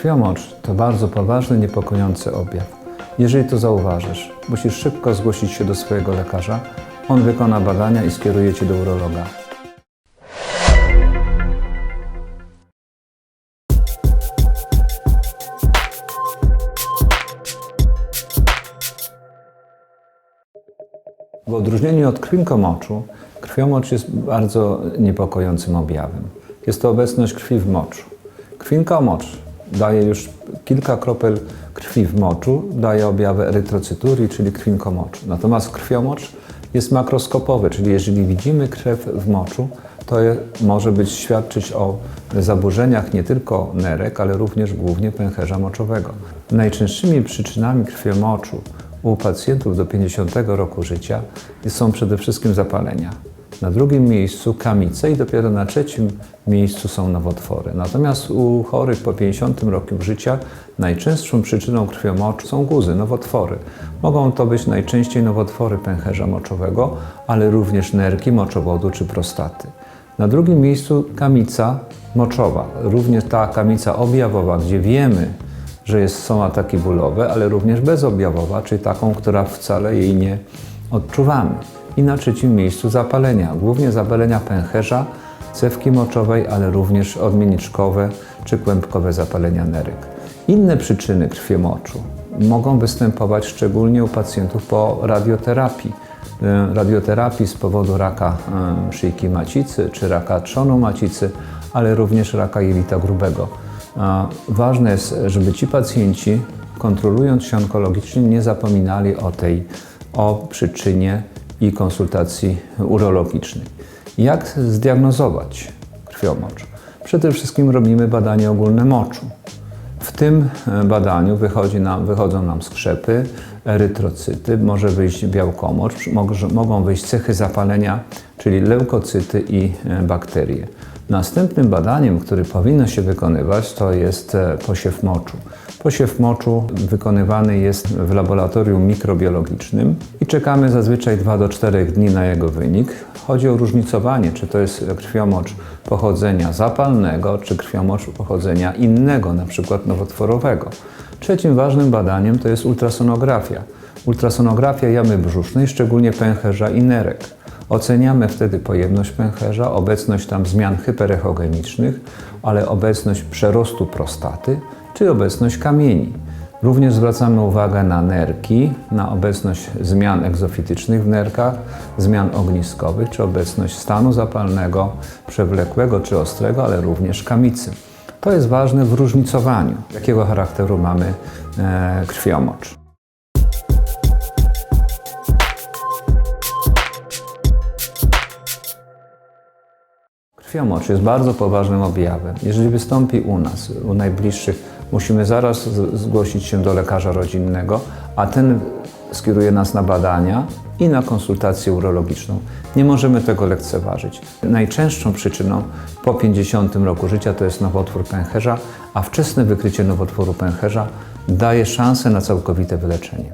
Krwiomocz to bardzo poważny, niepokojący objaw. Jeżeli to zauważysz, musisz szybko zgłosić się do swojego lekarza. On wykona badania i skieruje cię do urologa. W odróżnieniu od krwinkomoczu, krwiomocz jest bardzo niepokojącym objawem. Jest to obecność krwi w moczu. Krwinkomocz daje już kilka kropel krwi w moczu, daje objawy erytrocyturii, czyli krwinkomoczu. Natomiast krwiomocz jest makroskopowy, czyli jeżeli widzimy krew w moczu, to może być świadczyć o zaburzeniach nie tylko nerek, ale również głównie pęcherza moczowego. Najczęstszymi przyczynami krwiomoczu u pacjentów do 50 roku życia są przede wszystkim zapalenia. Na drugim miejscu kamice i dopiero na trzecim miejscu są nowotwory. Natomiast u chorych po 50 roku życia najczęstszą przyczyną krwiomoczu są guzy, nowotwory. Mogą to być najczęściej nowotwory pęcherza moczowego, ale również nerki moczowodu czy prostaty. Na drugim miejscu kamica moczowa, również ta kamica objawowa, gdzie wiemy, że jest, są ataki bólowe, ale również bezobjawowa, czyli taką, która wcale jej nie odczuwamy. I na trzecim miejscu zapalenia, głównie zapalenia pęcherza, cewki moczowej, ale również odmienniczkowe czy kłębkowe zapalenia nerek. Inne przyczyny krwiomoczu mogą występować szczególnie u pacjentów po radioterapii. E, Radioterapii z powodu raka e, szyjki macicy czy raka trzonu macicy, ale również raka jelita grubego. A Ważne jest, żeby ci pacjenci, kontrolując się onkologicznie, nie zapominali o tej, o przyczynie i konsultacji urologicznej. Jak zdiagnozować krwiomocz? Przede wszystkim robimy badanie ogólne moczu. W tym e, badaniu nam, wychodzą nam skrzepy, erytrocyty, może wyjść białkomocz, mogą wyjść cechy zapalenia, czyli leukocyty i e, bakterie. Następnym badaniem, który powinno się wykonywać, to jest e, posiew moczu. Posiew moczu wykonywany jest w laboratorium mikrobiologicznym i czekamy zazwyczaj 2 do 4 dni na jego wynik. Chodzi o różnicowanie, czy to jest krwiomocz pochodzenia zapalnego, czy krwiomocz pochodzenia innego, przykład nowotworowego. Trzecim ważnym badaniem to jest ultrasonografia. Ultrasonografia jamy brzusznej, szczególnie pęcherza i nerek. Oceniamy wtedy pojemność pęcherza, obecność tam zmian hyperechogenicznych, ale obecność przerostu prostaty czy obecność kamieni. Również zwracamy uwagę na nerki, na obecność zmian egzofitycznych w nerkach, zmian ogniskowych, czy obecność stanu zapalnego, przewlekłego czy ostrego, ale również kamicy. To jest ważne w różnicowaniu, jakiego charakteru mamy e, krwiomocz. Krwiomocz jest bardzo poważnym objawem. Jeżeli wystąpi u nas, u najbliższych, musimy zaraz zgłosić się do lekarza rodzinnego, a ten skieruje nas na badania i na konsultację urologiczną. Nie możemy tego lekceważyć. Najczęstszą przyczyną po 50 roku życia to jest nowotwór pęcherza, a wczesne wykrycie nowotworu pęcherza daje szansę na całkowite wyleczenie.